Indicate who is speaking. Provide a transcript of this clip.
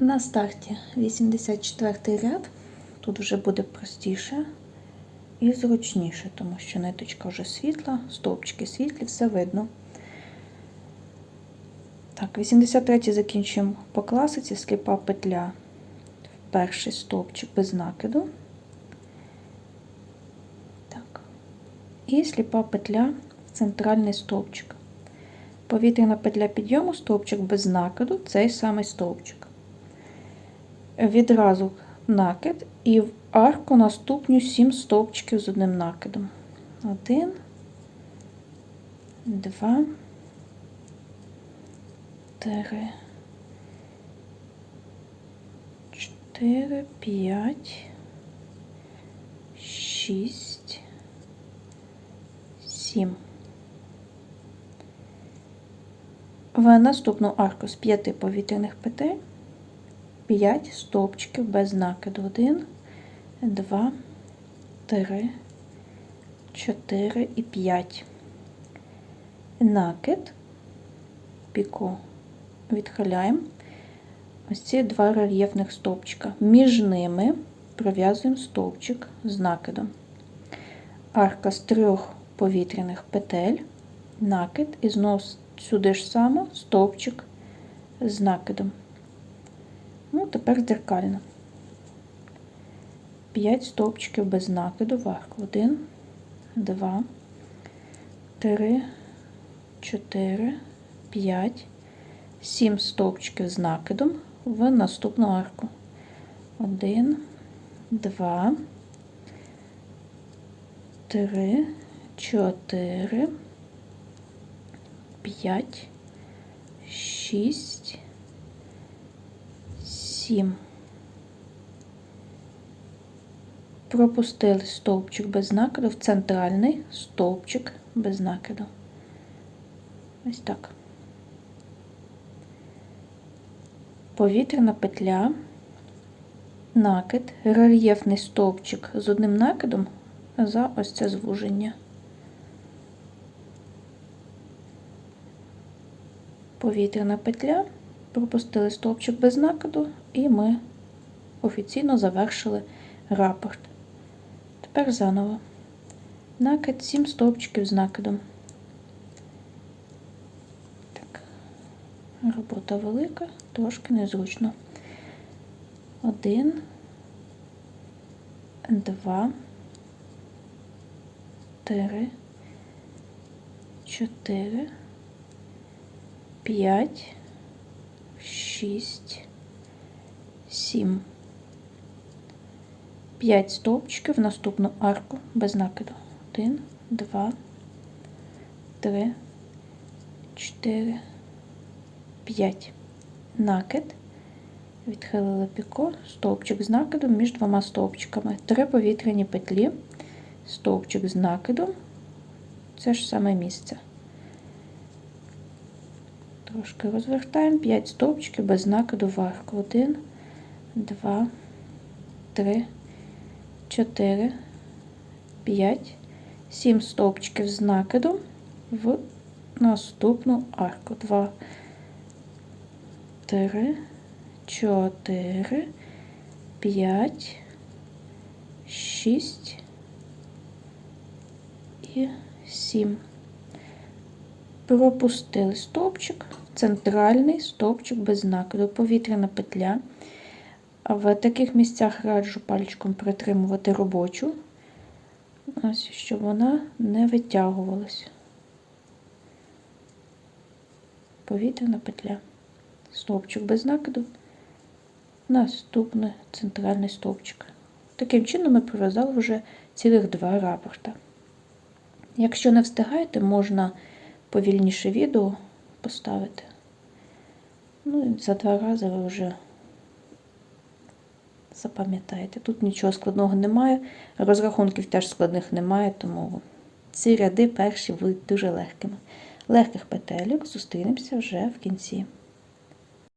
Speaker 1: На старті 84 ряд. Тут вже буде простіше і зручніше, тому що ниточка вже світла, стовпчики світлі, все видно. Так, 83 закінчуємо по класиці, скріпа петля в перший стовпчик без накиду. Так. І сліпа петля в центральний стовпчик. Повітряна петля підйому, стовпчик без накиду, цей самий стовпчик. Відразу накид і в арку наступню 7 стовпчиків з одним накидом. Один, два, три, чотири, п'ять, шість, сім. В наступну арку з п'яти повітряних петель 5 стовпчиків без накиду. 1, 2, 3, 4 і 5. Накид, піко відхиляємо. Ось ці два рельєфних стовпчика. Між ними пров'язуємо стовпчик з накидом. Арка з трьох повітряних петель, накид і знову сюди ж само стовпчик з накидом. Тепер дзеркально. 5 стовпчиків без накиду в арку. 1, 2, 3, 4, 5, 7 стовпчиків з накидом в наступну арку. 1, 2, 3, 4, 5, 6, 7. Пропустили стовпчик без накиду в центральний стовпчик без накиду. Ось так. Повітряна петля, накид, рельєфний стовпчик з одним накидом за ось це звуження. Повітряна петля, пропустили стовпчик без накиду, і ми офіційно завершили рапорт. Тепер заново. Накид 7 стовпчиків з накидом. Так. Робота велика, трошки незручно. Один, два, три, чотири, п'ять, шість, сім. 5 стовпчиків в наступну арку без накиду. 1, 2, 3, 4, 5. Накид. Відхилили піко, стовпчик з накидом між двома стовпчиками. Три повітряні петлі, стовпчик з накидом. Це ж саме місце. Трошки розвертаємо 5 стовпчиків без накиду в арку. 1, 2, 3, 4, 5, 7 стовпчиків з накидом в наступну арку. 2, 3, 4, 5, 6 і 7. Пропустили стовпчик, центральний стовпчик без накиду, повітряна петля. В таких місцях раджу пальчиком притримувати робочу, ось, щоб вона не витягувалася. Повітряна петля. Стовпчик без накиду, наступний центральний стовпчик. Таким чином ми пров'язали вже цілих два рапорта. Якщо не встигаєте, можна повільніше відео поставити. Ну за два рази ви вже запам'ятаєте. Тут нічого складного немає, розрахунків теж складних немає, тому ці ряди перші будуть дуже легкими. Легких петелюк зустрінемося вже в кінці.